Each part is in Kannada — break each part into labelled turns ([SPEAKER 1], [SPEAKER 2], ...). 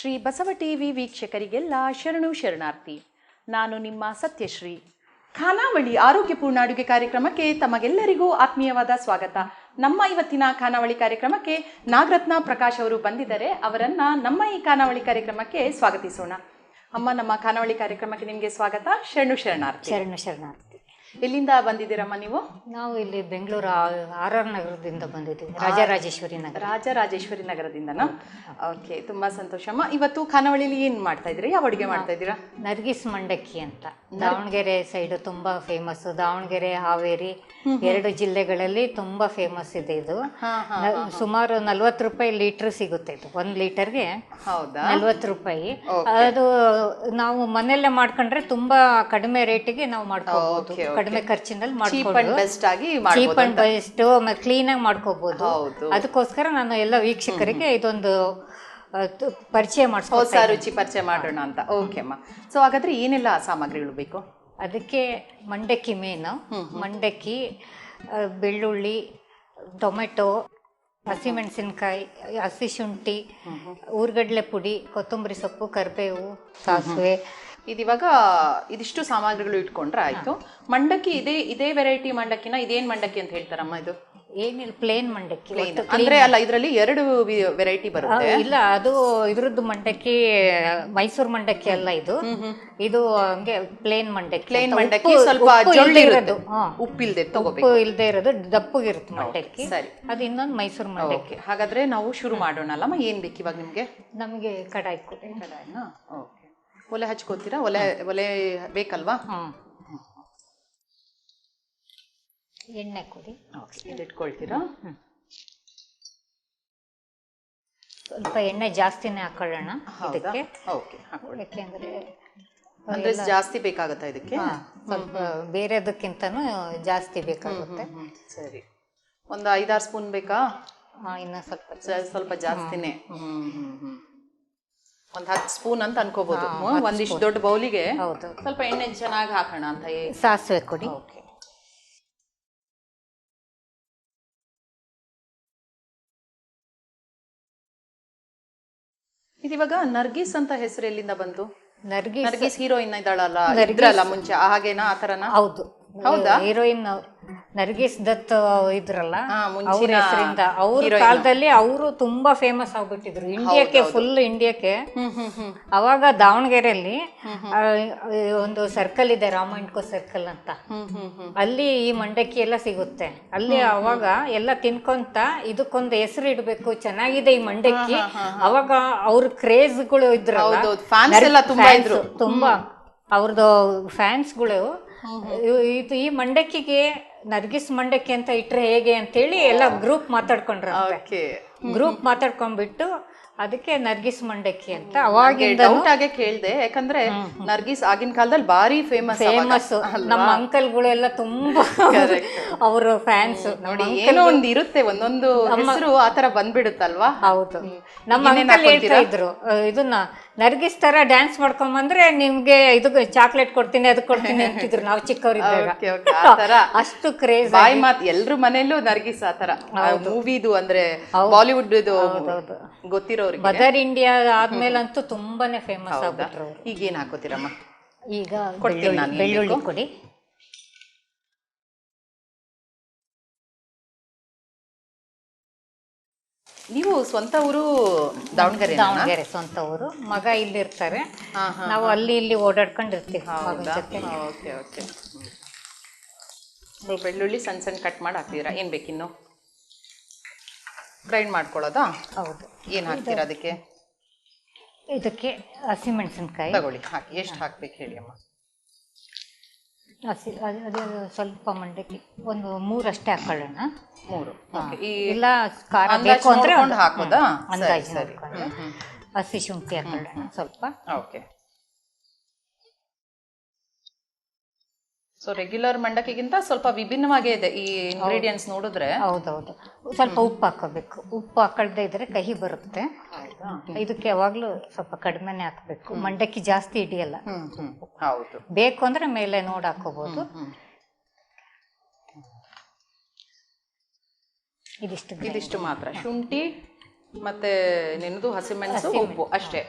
[SPEAKER 1] ಶ್ರೀ ಬಸವ ಟಿವಿ ವೀಕ್ಷಕರಿಗೆಲ್ಲ ಶರಣು ಶರಣಾರ್ಥಿ. ನಾನು ನಿಮ್ಮ ಸತ್ಯಶ್ರೀ. ಖಾನಾವಳಿ ಆರೋಗ್ಯಪೂರ್ಣ ಅಡುಗೆ ಕಾರ್ಯಕ್ರಮಕ್ಕೆ ತಮಗೆಲ್ಲರಿಗೂ ಆತ್ಮೀಯವಾದ ಸ್ವಾಗತ. ನಮ್ಮ ಇವತ್ತಿನ ಖಾನಾವಳಿ ಕಾರ್ಯಕ್ರಮಕ್ಕೆ ನಾಗರತ್ನ ಪ್ರಕಾಶ್ ಅವರು ಬಂದಿದ್ದಾರೆ. ಅವರನ್ನ ನಮ್ಮ ಈ ಖಾನಾವಳಿ ಕಾರ್ಯಕ್ರಮಕ್ಕೆ ಸ್ವಾಗತಿಸೋಣ. ಅಮ್ಮ, ನಮ್ಮ ಖಾನಾವಳಿ ಕಾರ್ಯಕ್ರಮಕ್ಕೆ ನಿಮಗೆ ಸ್ವಾಗತ. ಶರಣು ಶರಣಾರ್ಥಿ.
[SPEAKER 2] ಶರಣು ಶರಣಾರ್ಥಿ.
[SPEAKER 1] ಎಲ್ಲಿಂದ ಬಂದಿದ್ದೀರಮ್ಮ ನೀವು?
[SPEAKER 2] ನಾವು ಇಲ್ಲಿ ಬೆಂಗಳೂರು ಆರ್ ಆರ್ ನಗರದಿಂದ ಬಂದಿದ್ದೀವಿ ರಾಜರಾಜೇಶ್ವರಿ ನಗರ.
[SPEAKER 1] ರಾಜರಾಜೇಶ್ವರಿ ನಗರದಿಂದನಾ? ಓಕೆ ತುಂಬಾ ಸಂತೋಷಮ್ಮ ಇವತ್ತು ಖಾನಾವಳಿಲಿ ಏನು ಮಾಡ್ತಾ ಇದ್ದೀರಾ? ಯಾವ ಅಡುಗೆ ಮಾಡ್ತಾ ಇದ್ದೀರಾ?
[SPEAKER 2] ನರ್ಗಿಸ್ ಮಂಡಕ್ಕಿ ಅಂತ. ದಾವಣಗೆರೆ ಸೈಡ್ ತುಂಬಾ ಫೇಮಸ್ ದಾವಣಗೆರೆ ಹಾವೇರಿ ಎರಡು ಜಿಲ್ಲೆಗಳಲ್ಲಿ ತುಂಬಾ ಫೇಮಸ್ ಇದೆ ಇದು. ಸುಮಾರು ನಲ್ವತ್ತು ರೂಪಾಯಿ ಲೀಟರ್ ಸಿಗುತ್ತೆ ಇದು. ಒಂದ್ ಲೀಟರ್ಗೆ ನಲ್ವತ್ತು ರೂಪಾಯಿ. ಅದು ನಾವು ಮನೆಯಲ್ಲೇ ಮಾಡ್ಕೊಂಡ್ರೆ ತುಂಬಾ ಕಡಿಮೆ ರೇಟಿಗೆ ನಾವು ಮಾಡ್ಕೋಬಹುದು. ಕಡಿಮೆ ಖರ್ಚಿನಲ್ಲಿ ಮಾಡ್ಕೊಂಡು ಚೀಪ್ ಅಂಡ್ ಬೆಸ್ಟ್ ಕ್ಲೀನ್ ಆಗಿ ಮಾಡ್ಕೋಬಹುದು
[SPEAKER 1] ಹೌದು.
[SPEAKER 2] ಅದಕ್ಕೋಸ್ಕರ ನಾನು ಎಲ್ಲ ವೀಕ್ಷಕರಿಗೆ ಇದೊಂದು ಪರಿಚಯ ಪರಿಚಯ
[SPEAKER 1] ಹೊಸ ರುಚಿ ಪರಿಚಯ ಮಾಡೋಣ ಅಂತ. ಓಕೆ ಅಮ್ಮ ಸೊ ಹಾಗಾದ್ರೆ ಏನೆಲ್ಲ ಸಾಮಗ್ರಿಗಳು ಬೇಕು?
[SPEAKER 2] ಅದಕ್ಕೆ ಮಂಡಕ್ಕಿ ಮೇನು ಮಂಡಕ್ಕಿ ಬೆಳ್ಳುಳ್ಳಿ ಟೊಮೆಟೊ ಹಸಿಮೆಣಸಿನ್ಕಾಯಿ ಹಸಿ ಶುಂಠಿ ಊರ್ಗಡ್ಲೆ ಪುಡಿ ಕೊತ್ತಂಬರಿ ಸೊಪ್ಪು ಕರಿಬೇವು ಸಾಸಿವೆ.
[SPEAKER 1] ಇದಿವಾಗ ಇದಿಷ್ಟು ಸಾಮಗ್ರಿಗಳು ಇಟ್ಕೊಂಡ್ರೆ ಆಯ್ತು. ಮಂಡಕ್ಕಿ ಇದೇ ಇದೇ ವೆರೈಟಿ ಮಂಡಕ್ಕಿನ ಇದೇನು ಮಂಡಕ್ಕಿ ಅಂತ ಹೇಳ್ತಾರಮ್ಮ ಇದು?
[SPEAKER 2] ಏನಿಲ್ಲ ಪ್ಲೇನ್ ಮಂಡಕ್ಕಿ ಒಟ್ಟು
[SPEAKER 1] ಅಂದ್ರೆ ಅಲ್ಲ ಇದರಲ್ಲಿ ಎರಡು ವೆರೈಟಿ ಬರುತ್ತೆ.
[SPEAKER 2] ಇಲ್ಲ ಅದು ಇದ್ರದ್ದು ಮಂಡಕ್ಕಿ ಮೈಸೂರು ಮಂಡಕ್ಕಿ ಅಲ್ಲ ಇದು. ಇದು ಹಂಗೆ ಪ್ಲೇನ್ ಮಂಡಕ್ಕಿ.
[SPEAKER 1] ಪ್ಲೇನ್
[SPEAKER 2] ಅಂತ.
[SPEAKER 1] ಮಂಡಕ್ಕಿ
[SPEAKER 2] ಉಪ್ಪು-
[SPEAKER 1] ಸ್ವಲ್ಪ
[SPEAKER 2] ಉಪ್ಪು
[SPEAKER 1] ಜೊಳ್ಳಿ ಇರೋದು.
[SPEAKER 2] ಹಾ.
[SPEAKER 1] ಉಪ್ಪಿಲ್ದೆ ತಗೋಬೇಕು.
[SPEAKER 2] ಉಪ್ಪು ಇಲ್ಲದೆ ಇರೋದು ದಪ್ಪಗಿರುತ್ತೆ ಮಂಡಕ್ಕಿ.
[SPEAKER 1] ಸರಿ.
[SPEAKER 2] ಅದು ಇನ್ನೊಂದು ಮೈಸೂರು ಮಂಡಕ್ಕಿ.
[SPEAKER 1] ಓಕೆ ಹಾಗಾದ್ರೆ ನಾವು ಶುರು ಮಾಡೋಣ ಅಲ್ಲಮ್ಮ? ಏನ್ ಬೇಕು ಇವಾಗ ನಿಮ್ಗೆ?
[SPEAKER 2] ನಮಗೆ ಕಡಾಯಿ ಕೊಡಿ.
[SPEAKER 1] ಕಡಾಯಿನಾ? ಓಕೆ. ಒಲೆ ಹಚ್ಕೋತೀರಾ? ಒಲೆ ಒಲೆ ಬೇಕಲ್ವಾ?
[SPEAKER 2] ಹ್ಮ್. ಎಣ್ಣೆ ಕೊಡಿ.
[SPEAKER 1] ಇಟ್ಕೊಳ್ತೀರಾ?
[SPEAKER 2] ಸ್ವಲ್ಪ ಎಣ್ಣೆ ಜಾಸ್ತಿನೇ ಹಾಕೊಳ್ಳೋಣ ಇದಕ್ಕೆ.
[SPEAKER 1] ಓಕೆ
[SPEAKER 2] ಯಾಕೆಂದ್ರೆ
[SPEAKER 1] ಅಂದ್ರೆ ಜಾಸ್ತಿ ಬೇಕಾಗುತ್ತಾ ಇದಕ್ಕೆ?
[SPEAKER 2] ಸ್ವಲ್ಪ ಬೇರೆದಕ್ಕಿಂತನೂ ಜಾಸ್ತಿ ಬೇಕಾಗುತ್ತೆ.
[SPEAKER 1] ಸರಿ. ಒಂದು ಐದಾರು ಸ್ಪೂನ್ ಬೇಕಾ?
[SPEAKER 2] ಇನ್ನು ಸ್ವಲ್ಪ
[SPEAKER 1] ಸ್ವಲ್ಪ ಜಾಸ್ತಿನೇ. ಒಂದು ಹತ್ತು ಸ್ಪೂನ್ ಅಂತ ಅನ್ಕೋಬಹುದು ಒಂದಿಷ್ಟು ದೊಡ್ಡ ಬೌಲಿಗೆ
[SPEAKER 2] ಹೌದು
[SPEAKER 1] ಸ್ವಲ್ಪ ಎಣ್ಣೆ ಚೆನ್ನಾಗಿ ಹಾಕೋಣ ಅಂತ
[SPEAKER 2] ಸಾಸಿವೆ ಕೊಡಿ.
[SPEAKER 1] ಓಕೆ. ಇದಿವಾಗ ನರ್ಗಿಸ್ ಅಂತ ಹೆಸರು ಎಲ್ಲಿಂದ ಬಂತು?
[SPEAKER 2] ನರ್ಗಿಸ್
[SPEAKER 1] ನರ್ಗಿಸ್ ಹೀರೋಯಿನ್ ಇದ್ದಾಳಲ್ಲ ಇದ್ರಲ್ಲ ಮುಂಚೆ ಹಾಗೇನಾ ಆತರನ
[SPEAKER 2] ಹೌದು. ಹೌದಾ? ಹೀರೋಯಿನ್ ನರ್ಗಿಸ್ ದತ್ ಇದ್ರಲ್ಲ ಅವ್ರ ಹೆಸರಿಂದ ಅವ್ರ ಕಾಲದಲ್ಲಿ ಅವರು ತುಂಬಾ ಫೇಮಸ್ ಆಗ್ಬಿಟ್ಟಿದ್ರು. ಇಂಡಿಯಾಕ್ಕೆ ಫುಲ್ ಇಂಡಿಯಾಕ್ಕೆ. ಅವಾಗ ದಾವಣಗೆರೆಯಲ್ಲಿ ಒಂದು ಸರ್ಕಲ್ ಇದೆ ರಾಮಾಯಣ್ಕೋ ಸರ್ಕಲ್ ಅಂತ. ಅಲ್ಲಿ ಈ ಮಂಡಕ್ಕಿ ಎಲ್ಲ ಸಿಗುತ್ತೆ. ಅಲ್ಲಿ ಅವಾಗ ಎಲ್ಲ ತಿನ್ಕೊಂತ ಇದಕ್ಕೊಂದು ಹೆಸರು ಇಡಬೇಕು ಚೆನ್ನಾಗಿದೆ ಈ ಮಂಡಕ್ಕಿ. ಅವಾಗ ಅವ್ರ ಕ್ರೇಜ್ಗಳು
[SPEAKER 1] ಇದ್ರು.
[SPEAKER 2] ತುಂಬಾ. ಅವ್ರದ್ದು ಫ್ಯಾನ್ಸ್ಗಳು ಇದು ಈ ಮಂಡಕ್ಕಿಗೆ ನರ್ಗಿಸ್ ಮಂಡಕ್ಕಿ ಅಂತ ಇಟ್ರೆ ಹೇಗೆ ಅಂತೇಳಿ ಎಲ್ಲ ಗ್ರೂಪ್
[SPEAKER 1] ಮಾತಾಡ್ಕೊಂಡ್ರೆ
[SPEAKER 2] ಗ್ರೂಪ್ ಮಾತಾಡ್ಕೊಂಡ್ಬಿಟ್ಟು ಅದಕ್ಕೆ ನರ್ಗಿಸ್ ಮಂಡಕ್ಕಿ ಅಂತ ಅವಾಗಿಂದ
[SPEAKER 1] ಡೌಟ್ ಆಗೇ ಕೇಳ್ದೆ. ಯಾಕಂದ್ರೆ ನರ್ಗಿಸ್ ಆಗಿನ ಕಾಲದಲ್ಲಿ ಬಾರಿ ಫೇಮಸ್
[SPEAKER 2] ಫೇಮಸ್ ನಮ್ಮ ಅಂಕಲ್ಗಳು ಎಲ್ಲ ತುಂಬಾ ಅವರು ಫ್ಯಾನ್ಸ್
[SPEAKER 1] ನೋಡಿ ಏನೋ ಒಂದು ಇರುತ್ತೆ ಒಂದೊಂದು ಹೆಸರು ಆತರ ಬಂದ್ಬಿಡುತ್ತಲ್ವಾ?
[SPEAKER 2] ಹೌದು. ನಮ್ಮ ಅಂಕಲ್ ಹೇಳ್ತಾ ಇದ್ರು ಇದನ್ನ ನರ್ಗಿಸ್ ತರ ಡ್ಯಾನ್ಸ್ ಮಾಡ್ಕೊಂಡ್ ಬಂದ್ರೆ ನಿಮ್ಗೆ ಇದು ಚಾಕ್ಲೇಟ್ ಕೊಡ್ತೀನಿ ಅದು ಕೊಡ್ತೀನಿ ಅಂತಿದ್ರು ನಾವು ಚಿಕ್ಕವರಿದ್ದಾಗ. ಅಷ್ಟು ಕ್ರೇಜ್
[SPEAKER 1] ಬಾಯಿ ಮಾತ್ ಎಲ್ರ ಮನೇಲೂ ನರ್ಗಿಸ್ ಆತರ ಮೂವಿದು ಅಂದ್ರೆ ಬಾಲಿವುಡ್ ಇದು
[SPEAKER 2] ಮದರ್ ಇಂಡಿಯಾ ಆದ್ಮೇಲಂತೂ ತುಂಬಾನೇ ಫೇಮಸ್ ಆಗ್ಬಿಟ್ರು
[SPEAKER 1] ಈಗ ಏನ್ ಹಾಕೋತೀರಮ್ಮ?
[SPEAKER 2] ಈಗ
[SPEAKER 1] ಕೊಡ್ತೀನಿ ನಾನು
[SPEAKER 2] ಬೆಳ್ಳುಳ್ಳಿ ಬೆಳ್ಳುಳ್ಳಿ ಕೊಡಿ.
[SPEAKER 1] ನೀವು ಸ್ವಂತ ಊರು ದಾವಣಗೆರೆ
[SPEAKER 2] ದಾವಣಗೆರೆ ಸ್ವಂತ ಊರು. ಮಗ ಇಲ್ಲಿರ್ತಾರೆ. ನಾವು ಅಲ್ಲಿ ಇಲ್ಲಿ ಓಡಾಡ್ಕೊಂಡಿರ್ತೀವಿ ಮಗನ ಜೊತೆ.
[SPEAKER 1] Okay okay. ಬೆಳ್ಳುಳ್ಳಿ ಸಣ್ಣ ಸಣ್ಣ ಕಟ್ ಮಾಡಿ ಹಾಕ್ತೀರಾ ಏನ್ ಬೇಕಿನ್ನು? ಗ್ರೈಂಡ್ ಮಾಡ್ಕೊಳ್ಳೋದಾ?
[SPEAKER 2] ಹೌದು.
[SPEAKER 1] ಏನು ಹಾಕ್ತೀರಾ ಅದಕ್ಕೆ?
[SPEAKER 2] ಇದಕ್ಕೆ ಹಸಿಮೆಣಸಿನ್ಕಾಯಿ
[SPEAKER 1] ತಗೊಳ್ಳಿ ಹಾಕಿ ಎಷ್ಟು ಹಾಕ್ಬೇಕು ಹೇಳಿ ಅಮ್ಮ.
[SPEAKER 2] ಹಸಿ ಅದು ಅದು ಸ್ವಲ್ಪ ಮಂಡಕ್ಕಿ ಒಂದು ಮೂರಷ್ಟೇ ಹಾಕೊಳ್ಳೋಣ.
[SPEAKER 1] ಮೂರು ಈ
[SPEAKER 2] ಇಲ್ಲ ಖಾರ
[SPEAKER 1] ಅಂದಾಜ್
[SPEAKER 2] ಬೇಕು ಅಂದ್ರೆ
[SPEAKER 1] ನೋಡ್ಕೊಂಡು ಹಾಕೋದಾ?
[SPEAKER 2] ಅಂದಾಜು
[SPEAKER 1] ಸರಿ
[SPEAKER 2] ಹಸಿ ಶುಂಠಿ ಹಾಕೊಳ್ಳೋಣ ಸ್ವಲ್ಪ.
[SPEAKER 1] ಓಕೆ. ಸೊ ರೆಗ್ಯುಲರ್ ಮಂಡಕ್ಕಿಗಿಂತ ಸ್ವಲ್ಪ ವಿಭಿನ್ನವಾಗೇ ಇದೆ ಈ ಇಂಗ್ರೀಡಿಯೆಂಟ್ಸ್ ನೋಡಿದ್ರೆ.
[SPEAKER 2] ಹೌದೌದು. ಸ್ವಲ್ಪ ಉಪ್ಪು ಹಾಕೋಬೇಕು ಉಪ್ಪು ಹಾಕದೇ ಇದ್ರೆ ಕಹಿ ಬರುತ್ತೆ. ಇದಕ್ಕೆ ಯಾವಾಗ್ಲೂ ಸ್ವಲ್ಪ ಕಡಿಮೆನೆ ಹಾಕಬೇಕು. ಮಂಡಕ್ಕಿ ಜಾಸ್ತಿ
[SPEAKER 1] ಇಡಿಯಲ್ಲ ಹೌದು.
[SPEAKER 2] ಬೇಕು ಅಂದ್ರೆ ಮೇಲೆ ನೋಡಿ ಹಾಕೋಬಹುದು ಇದಿಷ್ಟು
[SPEAKER 1] ಇದಿಷ್ಟು ಮಾತ್ರ. ಶುಂಠಿ ಮತ್ತೆ ನಿನ್ನದು ಹಸಿಮೆಣಸು ಉಪ್ಪು. ಅಷ್ಟೇ.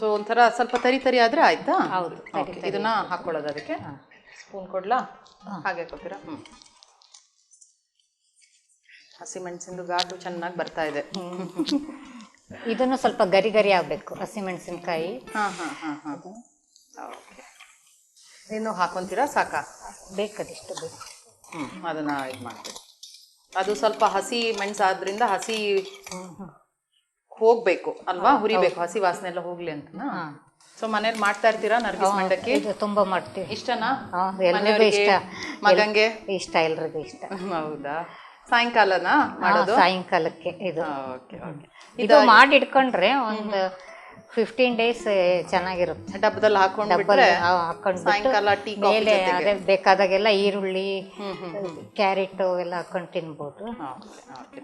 [SPEAKER 1] ಸೊ ಒಂಥರ ಸ್ವಲ್ಪ ತರಿ ತರಿ ಆದರೆ ಆಯ್ತಾ?
[SPEAKER 2] ಹೌದು, ತರಿ
[SPEAKER 1] ಇದನ್ನ ಹಾಕ್ಕೊಳ್ಳೋದು ಅದಕ್ಕೆ. ಸ್ಪೂನ್ ಕೊಡ್ಲಾ? ಹಾಗೆ ಕೊಡ್ತೀರಾ ಹ್ಞೂ ಹಸಿಮೆಣಸಿಂದು ಘಾಟು ಚೆನ್ನಾಗಿ ಬರ್ತಾ ಇದೆ.
[SPEAKER 2] ಇದನ್ನು ಸ್ವಲ್ಪ ಗರಿ ಗರಿ ಆಗಬೇಕು ಹಸಿಮೆಣಸಿನ್ಕಾಯಿ.
[SPEAKER 1] ಹಾಂ ಹಾ ಹಾ ಹಾ. ಓಕೆ ಇನ್ನು ಹಾಕೊಂತೀರಾ? ಸಾಕ?
[SPEAKER 2] ಬೇಕದಿಷ್ಟು ಬೇಕು
[SPEAKER 1] ಹ್ಞೂ ಅದನ್ನು ಇದು ಮಾಡ್ತೀವಿ ಅದು ಸ್ವಲ್ಪ ಹಸಿ ಮೆಣಸಾದ್ರಿಂದ ಹಸಿ ಹೋಗ್ಬೇಕು ಅಲ್ವಾ? ಹುರಿಬೇಕು ಹಸಿ ವಾಸನೆ ಎಲ್ಲ ಹೋಗ್ಲಿ ಅಂತ. ಸೊ ಮನೇಲಿ ಮಾಡ್ತಾ ಇರ್ತೀರಾ ನರ್ಗಿಸ್ ಮಂಡಕ್ಕಿ?
[SPEAKER 2] ಇದು ತುಂಬಾ ಮಾಡ್ತೀವಿ.
[SPEAKER 1] ಇಷ್ಟನಾ? ಮನೆಯವ್ರಿಗೆ,
[SPEAKER 2] ಇಷ್ಟ.
[SPEAKER 1] ಮಗಂಗೆ?
[SPEAKER 2] ಇಷ್ಟ ಎಲ್ರಿಗೂ ಇಷ್ಟ.
[SPEAKER 1] ಹೌದಾ? ಸಾಯಂಕಾಲನಾ ಮಾಡೋದು?
[SPEAKER 2] ಸಾಯಂಕಾಲಕ್ಕೆ ಇದು. ಇದು ಮಾಡಿ ಇಟ್ಕೊಂಡ್ರೆ ಒಂದು ಫಿಫ್ಟೀನ್ ಡೇಸ್ ಚೆನ್ನಾಗಿರುತ್ತೆ.
[SPEAKER 1] ಡಬ್ಬದಲ್ಲಿ ಹಾಕೊಂಡ್
[SPEAKER 2] ಹಾಕೊಂಡ್ಬಿಟ್ಟು
[SPEAKER 1] ಸಾಯಂಕಾಲ ಟೀ
[SPEAKER 2] ಮೇಲೆ ಅದೇ ಬೇಕಾದಾಗೆಲ್ಲ ಈರುಳ್ಳಿ ಕ್ಯಾರೆಟ್ ಎಲ್ಲ ಹಾಕೊಂಡು ತಿನ್ಬೋದು.
[SPEAKER 1] ಓಕೆ.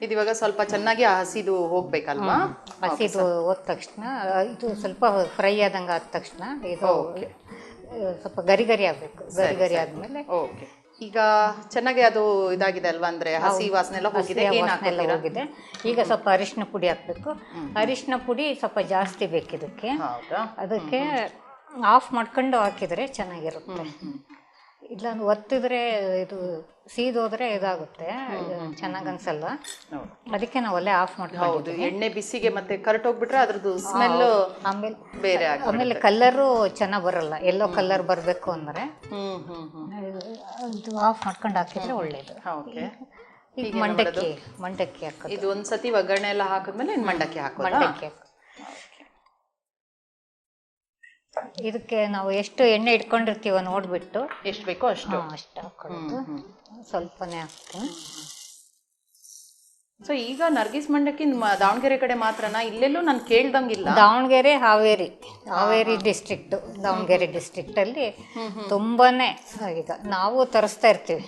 [SPEAKER 1] ಇದು ಇವಾಗ ಸ್ವಲ್ಪ ಚೆನ್ನಾಗಿ ಆ ಹಸಿದು ಹೋಗ್ಬೇಕಲ್ವಾ?
[SPEAKER 2] ಹಸಿದು ಹೋದ ತಕ್ಷಣ ಇದು ಸ್ವಲ್ಪ ಫ್ರೈ ಆದಂಗೆ ಆದ ತಕ್ಷಣ ಇದು ಸ್ವಲ್ಪ ಗರಿ ಗರಿ ಆಗಬೇಕು. ಗರಿ ಗರಿ ಆದ್ಮೇಲೆ
[SPEAKER 1] ಓಕೆ ಈಗ ಚೆನ್ನಾಗಿ ಅದು ಇದಾಗಿದೆ ಅಲ್ವಾ ಅಂದ್ರೆ ಹಸಿ ವಾಸನೆ ಎಲ್ಲ ಹೋಗಿದೆ?
[SPEAKER 2] ಹಸಿ ಎಲ್ಲ ಹೋಗಿದೆ. ಈಗ ಸ್ವಲ್ಪ ಅರಿಶಿನ ಪುಡಿ ಹಾಕ್ಬೇಕು. ಅರಿಶಿನ ಪುಡಿ ಸ್ವಲ್ಪ ಜಾಸ್ತಿ
[SPEAKER 1] ಬೇಕಿದಕ್ಕೆ
[SPEAKER 2] ಅದಕ್ಕೆ ಆಫ್ ಮಾಡ್ಕೊಂಡು ಹಾಕಿದ್ರೆ ಚೆನ್ನಾಗಿರುತ್ತೆ. ಇಲ್ಲ ಒತ್ತಿದ್ರೆ ಇದು ಸೀದೋದ್ರೆ ಇದಾಗುತ್ತೆ. ಚೆನ್ನಾಗಿ ಅನ್ಸಲ್ಲ. ಅದಕ್ಕೆ ನಾವು ಒಲೆ ಆಫ್ ಮಾಡ್ಕೊಂಡು
[SPEAKER 1] ಹೌದು ಎಣ್ಣೆ ಬಿಸಿಗೆ ಮತ್ತೆ ಕರೆಕ್ಟ್ ಹೋಗ್ಬಿಟ್ರೆ ಅದ್ರದ್ದು ಸ್ಮೆಲ್
[SPEAKER 2] ಆಮೇಲೆ
[SPEAKER 1] ಬೇರೆ ಆಗಿ
[SPEAKER 2] ಆಮೇಲೆ ಕಲರು ಚೆನ್ನಾಗಿ ಬರಲ್ಲ. ಎಲ್ಲೋ ಕಲರ್ ಬರಬೇಕು ಅಂದ್ರೆ
[SPEAKER 1] ಹ್ಮ್ ಹ್ಮ್ ಹ್ಮ್.
[SPEAKER 2] ಇದು ಆಫ್ ಮಾಡ್ಕೊಂಡು ಹಾಕಿದ್ರೆ ಒಳ್ಳೇದು.
[SPEAKER 1] ಓಕೆ.
[SPEAKER 2] ಈಗ ಮಂಡಕ್ಕಿ ಮಂಡಕ್ಕಿ ಹಾಕೋದು.
[SPEAKER 1] ಇದು ಒಂದ್ಸತಿ ಒಗ್ಗರಣೆ ಎಲ್ಲ ಹಾಕಿದ್ಮೇಲೆ ಇನ್ ಮಂಡಕ್ಕಿ ಹಾಕೋದು?
[SPEAKER 2] ಮಂಡಕ್ಕಿ ಹಾಕೋದು. ಇದಕ್ಕೆ ನಾವು ಎಷ್ಟು ಎಣ್ಣೆ ಇಟ್ಕೊಂಡಿರ್ತೀವೋ ನೋಡ್ಬಿಟ್ಟು.
[SPEAKER 1] ಎಷ್ಟು ಬೇಕೋ ಅಷ್ಟು.
[SPEAKER 2] ಅಷ್ಟು ಹಾಕೊಳ್ಳೋದು ಸ್ವಲ್ಪನೇ ಹಾಕ್ತೀನಿ.
[SPEAKER 1] ಸೊ ಈಗ ನರ್ಗಿಸ್ ಮಂಡಕ್ಕಿ ದಾವಣಗೆರೆ ಕಡೆ ಮಾತ್ರನಾ? ಇಲ್ಲೆಲ್ಲೂ ನಾನು ಕೇಳ್ದಂಗಿಲ್ಲ.
[SPEAKER 2] ದಾವಣಗೆರೆ ಹಾವೇರಿ. ಹಾವೇರಿ ಡಿಸ್ಟ್ರಿಕ್ಟ್ ದಾವಣಗೆರೆ ಡಿಸ್ಟ್ರಿಕ್ಟಲ್ಲಿ ತುಂಬಾನೇ ಈಗ ನಾವು ತರಿಸ್ತಾ ಇರ್ತೀವಿ.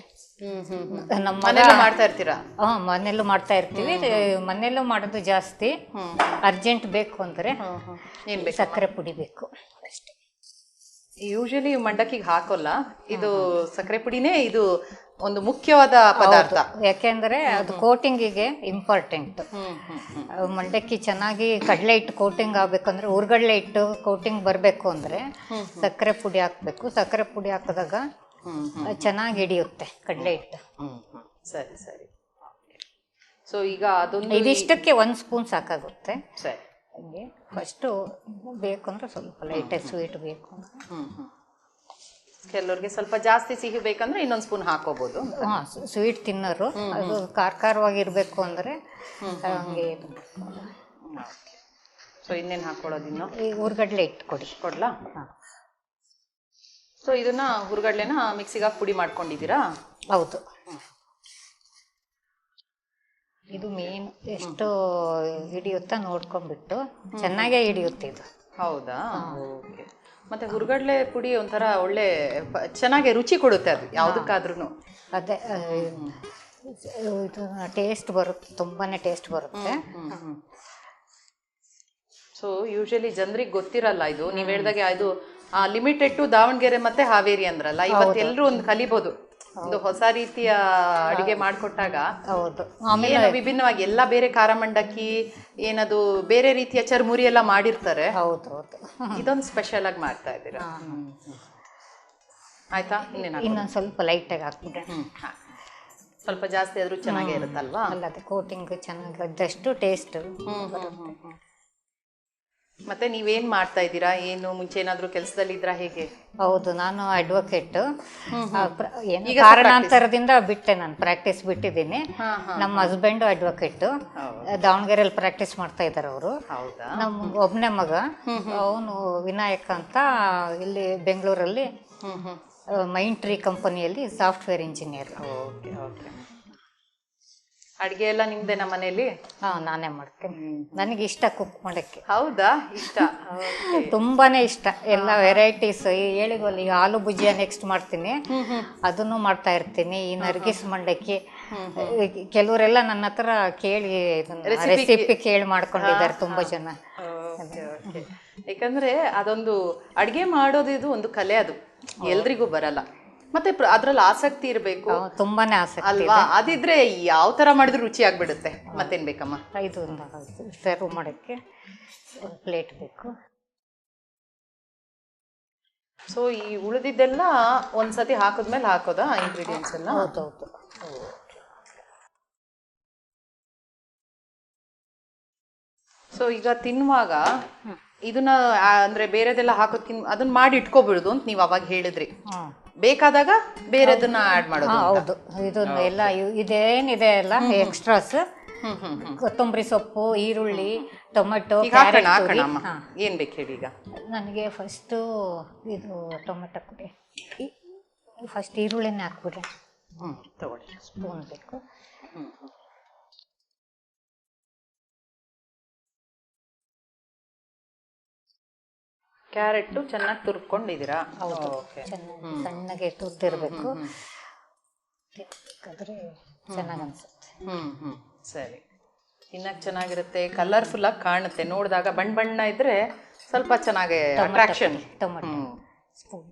[SPEAKER 2] ನಮ್ಮ
[SPEAKER 1] ಮನೆಯಲ್ಲೂ ಮಾಡ್ತಾ ಇರ್ತೀರಾ?
[SPEAKER 2] ಹಾ ಮನೆಯಲ್ಲೂ ಮಾಡ್ತಾ ಇರ್ತೀವಿ. ಮನೆಯಲ್ಲೂ ಮಾಡೋದು ಜಾಸ್ತಿ. ಅರ್ಜೆಂಟ್ ಬೇಕು ಅಂದ್ರೆ ಸಕ್ಕರೆ ಪುಡಿ ಬೇಕು. ಅಷ್ಟೇ.
[SPEAKER 1] ಯೂಶಲಿ ಮಂಡಕ್ಕಿಗೆ ಹಾಕೋಲ್ಲ. ಇದು ಸಕ್ಕರೆ ಪುಡಿನೇ ಇದು ಒಂದು ಮುಖ್ಯವಾದ ಪದಾರ್ಥ.
[SPEAKER 2] ಯಾಕೆಂದ್ರೆ ಅದು ಕೋಟಿಂಗಿಗೆ ಇಂಪಾರ್ಟೆಂಟ್ ಮಂಡಕ್ಕಿ ಚೆನ್ನಾಗಿ ಕಡಲೆ ಹಿಟ್ಟು ಕೋಟಿಂಗ್ ಆಗ್ಬೇಕಂದ್ರೆ ಉರ್ಗಡ್ಲೆ ಇಟ್ಟು ಕೋಟಿಂಗ್ ಬರಬೇಕು ಅಂದ್ರೆ ಸಕ್ಕರೆ ಪುಡಿ ಹಾಕ್ಬೇಕು. ಸಕ್ಕರೆ ಪುಡಿ ಹಾಕಿದಾಗ ಚೆನ್ನಾಗಿ ಹಿಡಿಯುತ್ತೆ ಕಡಲೆ ಹಿಟ್ಟು.
[SPEAKER 1] ಸರಿ ಸರಿ. ಸೊ ಈಗ ಅದೊಂದು
[SPEAKER 2] ಇದಿಷ್ಟಕ್ಕೆ ಒಂದು ಸ್ಪೂನ್ ಸಾಕಾಗುತ್ತೆ.
[SPEAKER 1] ಸರಿ.
[SPEAKER 2] ಹಂಗೆ. ಫಸ್ಟು ಬೇಕು ಅಂದ್ರೆ ಸ್ವಲ್ಪ ಲೈಟ್ ಸ್ವೀಟ್ ಬೇಕು
[SPEAKER 1] ಅಂದ್ರೆ ಕೆಲವ್ರಿಗೆ ಸ್ವಲ್ಪ ಜಾಸ್ತಿ ಸಿಹಿ ಬೇಕಂದ್ರೆ ಇನ್ನೊಂದು ಸ್ಪೂನ್ ಹಾಕೋಬಹುದು
[SPEAKER 2] ಹಾಂ ಸ್ವೀಟ್ ತಿನ್ನೋರು. ಅದು ಖಾರ ಖಾರವಾಗಿರ್ಬೇಕು ಅಂದರೆ ಹಂಗೆ
[SPEAKER 1] ಸೊ ಇನ್ನೇನು ಹಾಕೊಳ್ಳೋದು ಇನ್ನು?
[SPEAKER 2] ಈ ಉರ್ಗಡ್ಲೆ ಇಟ್ಟು ಕೊಡಿ.
[SPEAKER 1] ಕೊಡ್ಲಾ?
[SPEAKER 2] ಹಾಂ.
[SPEAKER 1] ಸೊ ಇದನ್ನ ಹುರ್ಗಡ್ಲೆನ ಮಿಕ್ಸಿಗೆ ಹಾಕಿ ಪುಡಿ ಮಾಡ್ಕೊಂಡಿದ್ದೀರಾ?
[SPEAKER 2] ಹೌದು. ಇದು ಮೇನ್ ಎಷ್ಟು ಹಿಡಿಯುತ್ತ ನೋಡ್ಕೊಂಡ್ಬಿಟ್ಟು ಚೆನ್ನಾಗೇ ಹಿಡಿಯುತ್ತೆ ಇದು.
[SPEAKER 1] ಹೌದಾ? ಓಕೆ ಮತ್ತೆ ಹುರ್ಗಡ್ಲೆ ಪುಡಿ ಒಂಥರ ಒಳ್ಳೆ ಚೆನ್ನಾಗೆ ರುಚಿ ಕೊಡುತ್ತೆ ಅದು ಯಾವುದಕ್ಕಾದ್ರೂ
[SPEAKER 2] ಅದೇ ಇದು ಟೇಸ್ಟ್ ಬರುತ್ತೆ ತುಂಬಾನೇ ಟೇಸ್ಟ್ ಬರುತ್ತೆ.
[SPEAKER 1] ಸೊ ಯೂಶಲಿ ಜನರಿಗೆ ಗೊತ್ತಿರಲ್ಲ ಇದು. ನೀವು ಹೇಳ್ದಾಗೆ ಇದು ಲಿಮಿಟೆಡ್ ಟು ದಾವಣಗೆರೆ ಮತ್ತೆ ಹಾವೇರಿ ಅಂದ್ರಲ್ಲ ಇವತ್ತೆಲ್ಲರೂ ಒಂದು ಕಲಿಬಹುದು ಒಂದು ಹೊಸ ರೀತಿಯ ಅಡಿಗೆ ಮಾಡಿಕೊಟ್ಟಾಗ ಆಮೇಲೆ ವಿಭಿನ್ನವಾಗಿ ಎಲ್ಲ ಬೇರೆ ಖಾರ ಮಂಡಕ್ಕಿ ಏನದು ಬೇರೆ ರೀತಿಯ ಚರ್ಮುರಿ ಎಲ್ಲ ಮಾಡಿರ್ತಾರೆ.
[SPEAKER 2] ಹೌದು
[SPEAKER 1] ಇದೊಂದು ಸ್ಪೆಷಲ್ ಆಗಿ ಮಾಡ್ತಾ ಇದ್ದೀರಾ? ಆಯ್ತಾ?
[SPEAKER 2] ಇನ್ನೊಂದು ಸ್ವಲ್ಪ ಲೈಟ್ ಹಾಕ್ಬಿಟ್ರೆ.
[SPEAKER 1] ಹ್ಮ್ ಹಾ. ಸ್ವಲ್ಪ ಜಾಸ್ತಿ ಆದ್ರೂ ಚೆನ್ನಾಗೇ ಇರುತ್ತಲ್ವಾ?
[SPEAKER 2] ಅಲ್ಲದೆ ಕೋಟಿಂಗ್ ಚೆನ್ನಾಗಿ ಅದಷ್ಟು ಟೇಸ್ಟ್
[SPEAKER 1] ಮತ್ತೆ ನೀವೇನ್ ಮಾಡ್ತಾ ಇದ್ದೀರಾ? ಏನು ಮುಂಚೆ ಏನಾದ್ರೂ ಕೆಲಸದಲ್ಲಿ ಇದ್ರ ಹೇಗೆ?
[SPEAKER 2] ಹೌದು ನಾನು ಅಡ್ವೊಕೇಟ್ ಕಾರಣಾಂತರದಿಂದ ಬಿಟ್ಟೆ ನಾನು ಪ್ರಾಕ್ಟೀಸ್ ಬಿಟ್ಟಿದ್ದೀನಿ. ನಮ್ಮ ಹಸ್ಬೆಂಡ್ ಅಡ್ವೊಕೇಟ್ ದಾವಣಗೆರೆಯಲ್ಲಿ ಪ್ರಾಕ್ಟೀಸ್ ಮಾಡ್ತಾ ಇದ್ದಾರೆ ಅವರು. ನಮ್ಮ ಒಬ್ಬನೇ ಮಗ. ಅವನು ವಿನಾಯಕ ಅಂತ ಇಲ್ಲಿ ಬೆಂಗಳೂರಲ್ಲಿ
[SPEAKER 1] ಹ್ಮ್
[SPEAKER 2] ಟ್ರೀ ಕಂಪನಿಯಲ್ಲಿ ಸಾಫ್ಟ್ವೇರ್ ಇಂಜಿನಿಯರ್
[SPEAKER 1] ಓಕೆ ಓಕೆ. ಅಡ್ಗೆ ಎಲ್ಲ ನಿಮ್ದೇನಾ ಮನೇಲಿ
[SPEAKER 2] ಹಾ ನಾನೇ ಮಾಡ್ತೀನಿ. ನನಗೆ ಇಷ್ಟ ಕುಕ್ ಮಾಡಕ್ಕೆ.
[SPEAKER 1] ಹೌದಾ? ಇಷ್ಟ?
[SPEAKER 2] ತುಂಬಾನೇ ಇಷ್ಟ. ಎಲ್ಲ ವೆರೈಟೀಸ್ ಹೇಳಿದ್ವಲ್ಲ ಈಗ ಆಲೂ ಭುಜಿಯಾ ನೆಕ್ಸ್ಟ್ ಮಾಡ್ತೀನಿ. ಅದನ್ನು ಮಾಡ್ತಾ ಇರ್ತೀನಿ. ಈ ನರ್ಗಿಸ್ ಮಂಡಕ್ಕಿ. ಕೆಲವರೆಲ್ಲ ನನ್ನ ಹತ್ರ ಕೇಳಿ ರೆಸಿಪಿ ಕೇಳಿ ಮಾಡ್ಕೊಂಡಿದ್ದಾರೆ ತುಂಬಾ ಜನ.
[SPEAKER 1] ಯಾಕಂದ್ರೆ ಅದೊಂದು ಅಡ್ಗೆ ಮಾಡೋದು ಇದು ಒಂದು ಕಲೆ ಅದು. ಎಲ್ರಿಗೂ ಬರಲ್ಲ. ಮತ್ತೆ ಅದ್ರಲ್ಲಿ ಆಸಕ್ತಿ ಇರಬೇಕು.
[SPEAKER 2] ತುಂಬಾನೇ ಆಸಕ್ತಿ
[SPEAKER 1] ಅಲ್ವಾ? ಅದಿದ್ರೆ ಯಾವ ತರ ಮಾಡಿದ್ರು ರುಚಿ ಆಗ್ಬಿಡುತ್ತೆ. ಮತ್ತೇನ್ ಬೇಕಮ್ಮ?
[SPEAKER 2] ಇದು ಸರ್ವ್ ಮಾಡೋಕ್ಕೆ ಪ್ಲೇಟ್ ಬೇಕು.
[SPEAKER 1] ಸೊ ಈ ಉಳಿದಿದ್ದೆಲ್ಲ ಒಂದ್ಸತಿ ಹಾಕಿದ್ಮೇಲೆ ಹಾಕೋದಾ ಇಂಗ್ರೀಡಿಯೆಂಟ್ಸ್ ಎಲ್ಲ?
[SPEAKER 2] ಹೌದೌದು
[SPEAKER 1] ಸೊ ಈಗ ತಿನ್ನುವಾಗ ಇದನ್ನ ಅಂದ್ರೆ ಬೇರೆದೆಲ್ಲ ಹಾಕೋದ್ ಅದನ್ನ ಮಾಡಿ ಇಟ್ಕೋಬಿಡುದು ಅಂತ ನೀವು ಅವಾಗ ಹೇಳಿದ್ರಿ. ಬೇಕಾದಾಗ ಬೇರೆದನ್ನ ಆಡ್ ಮಾಡೋದು.
[SPEAKER 2] ಹೌದು. ಇದನ್ನ ಎಲ್ಲ ಇದೇನಿದೆ ಅಲ್ಲ ಎಕ್ಸ್ಟ್ರಾಸ್ ಕೊತ್ತಂಬರಿ ಸೊಪ್ಪು ಈರುಳ್ಳಿ ಟೊಮೆಟೊ
[SPEAKER 1] ಹಾಕೋಣ. ಅಮ್ಮ. ಏನ್ ಬೇಕು ಹೇಳಿ ಈಗ?
[SPEAKER 2] ನನಗೆ ಫಸ್ಟು ಇದು ಟೊಮೆಟೊ ಕೊಡಿ ಫಸ್ಟ್ ಈರುಳ್ಳಿನೇ ಹಾಕ್ಬಿಡ್ರಿ.
[SPEAKER 1] ಹ್ಞೂ ತಗೊಳ್ಳಿ.
[SPEAKER 2] ಸ್ಪೂನ್ ಬೇಕು.
[SPEAKER 1] ಹ್ಮ್ ಹ್ಮ್. ಕ್ಯಾರೆಟ್ ಚೆನ್ನಾಗಿ ತುರ್ಕೊಂಡಿದ್ದೀರಾ ಓಕೆ.
[SPEAKER 2] ಚೆನ್ನಾಗಿ ಸಣ್ಣಗೆ ತುರ್ದಿರ್ಬೇಕು. ಚೆನ್ನಾಗಿ ಅನ್ಸುತ್ತೆ.
[SPEAKER 1] ಹ್ಞೂ ಹ್ಞೂ ಸರಿ. ಇನ್ನಕ್ ಚೆನ್ನಾಗಿರುತ್ತೆ. ಕಲರ್ಫುಲ್ ಆಗಿ ಕಾಣುತ್ತೆ. ನೋಡಿದಾಗ ಬಣ್ಣ ಬಣ್ಣ ಇದ್ರೆ ಸ್ವಲ್ಪ ಚೆನ್ನಾಗಿ ಅಟ್ರಾಕ್ಷನ್
[SPEAKER 2] ಟೊಮೆಟೊ.
[SPEAKER 1] ಹ್ಮ್.
[SPEAKER 2] ಸ್ಪೂನ್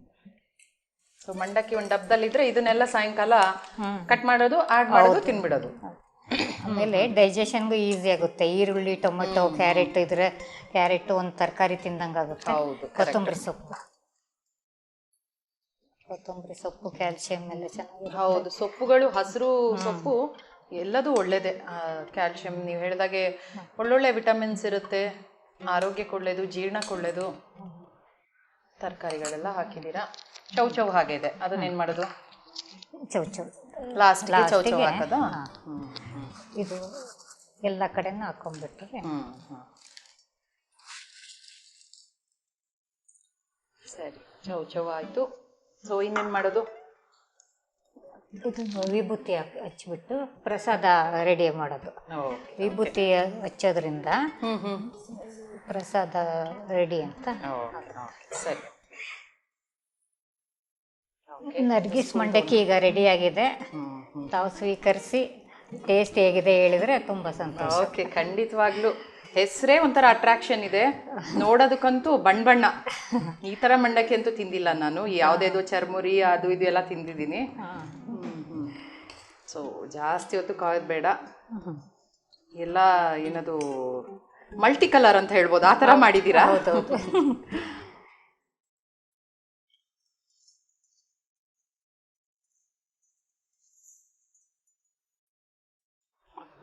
[SPEAKER 1] ಸೊ ಮಂಡಕ್ಕಿ ಒಂದು ಡಬ್ಬದಲ್ಲಿ ಇದ್ರೆ ಇದನ್ನೆಲ್ಲ ಸಾಯಂಕಾಲ. ಕಟ್ ಮಾಡೋದು ಆಡ್ ಮಾಡೋದು ತಿನ್ಬಿಡೋದು.
[SPEAKER 2] ಆಮೇಲೆ ಡೈಜೆಷನ್ಗೂ ಈಸಿ ಆಗುತ್ತೆ. ಈರುಳ್ಳಿ ಟೊಮೆಟೊ ಕ್ಯಾರೆಟ್ ಇದ್ರೆ ಕ್ಯಾರೆಟ್ ಒಂದು ತರಕಾರಿ ತಿಂದಂಗೆ ಆಗುತ್ತೆ.
[SPEAKER 1] ಹೌದು
[SPEAKER 2] ಕೊತ್ತಂಬರಿ ಸೊಪ್ಪು. ಕೊತ್ತಂಬರಿ ಸೊಪ್ಪು ಕ್ಯಾಲ್ಸಿಯಂ ಎಲ್ಲ ಚೆನ್ನಾಗಿ
[SPEAKER 1] ಹೌದು ಸೊಪ್ಪುಗಳು ಹಸಿರು ಸೊಪ್ಪು ಎಲ್ಲದೂ ಒಳ್ಳೇದೇ. ಕ್ಯಾಲ್ಸಿಯಂ ನೀವು ಹೇಳಿದಾಗೆ ಒಳ್ಳೊಳ್ಳೆ ವಿಟಮಿನ್ಸ್ ಇರುತ್ತೆ. ಆರೋಗ್ಯಕ್ಕೆ ಒಳ್ಳೇದು ಜೀರ್ಣಕ್ಕೆ ಒಳ್ಳೇದು. ತರಕಾರಿಗಳೆಲ್ಲ ಹಾಕಿದ್ದೀರಾ? ಚೌ ಚೌ ಹಾಗೆ ಇದೆ. ಅದನ್ನೇನು ಮಾಡೋದು?
[SPEAKER 2] ಚೌ ಚೌ.
[SPEAKER 1] ಲಾಸ್ಟ್ ಚೌ ಚೌ
[SPEAKER 2] ಲಾಸ್ಟಿಗೆ,
[SPEAKER 1] ಹಾಕದಾ?
[SPEAKER 2] ಹಾ.
[SPEAKER 1] ಹ್ಮ್ ಹ್ಮ್
[SPEAKER 2] ಇದು ಎಲ್ಲ ಕಡೆನೂ ಹಾಕೊಂಡ್ಬಿಟ್ರೆ.
[SPEAKER 1] ಸರಿ ಚೌ ಚೌ ಆಯಿತು. ಸೊ ಇನ್ನೇನು ಮಾಡೋದು?
[SPEAKER 2] ಇದು ವಿಭೂತಿ ಹಚ್ಚಿಬಿಟ್ಟು ಪ್ರಸಾದ ರೆಡಿ ಮಾಡೋದು. ವಿಭೂತಿ ಹಚ್ಚೋದ್ರಿಂದ ಪ್ರಸಾದ ರೆಡಿ ಅಂತ.
[SPEAKER 1] ಸರಿ.
[SPEAKER 2] ನರ್ಗಿಸ್ ಮಂಡಕ್ಕಿ ಈಗ ರೆಡಿ ಆಗಿದೆ. ತಾವು ಸ್ವೀಕರಿಸಿ ಟೇಸ್ಟ್ ಹೇಗಿದೆ ಹೇಳಿದ್ರೆ ತುಂಬಾ ಸಂತೋಷ.
[SPEAKER 1] ಓಕೆ ಖಂಡಿತವಾಗ್ಲು. ಹೆಸರೇ ಒಂಥರ ಅಟ್ರಾಕ್ಷನ್ ಇದೆ. ನೋಡೋದಕ್ಕಂತೂ ಬಣ್ಣ ಬಣ್ಣ. ಈ ತರ ಮಂಡಕ್ಕಿ ಅಂತೂ ತಿಂದಿಲ್ಲ ನಾನು. ಯಾವುದೇದು ಚರ್ಮುರಿ ಅದು ಇದು ಎಲ್ಲ ತಿಂದಿದ್ದೀನಿ. ಸೊ ಜಾಸ್ತಿ ಹೊತ್ತು ಕಾಯೋದು ಬೇಡ. ಎಲ್ಲ ಏನದು ಮಲ್ಟಿ ಕಲರ್ ಅಂತ ಹೇಳ್ಬೋದು. ಆ ಥರ ಮಾಡಿದ್ದೀರಾ?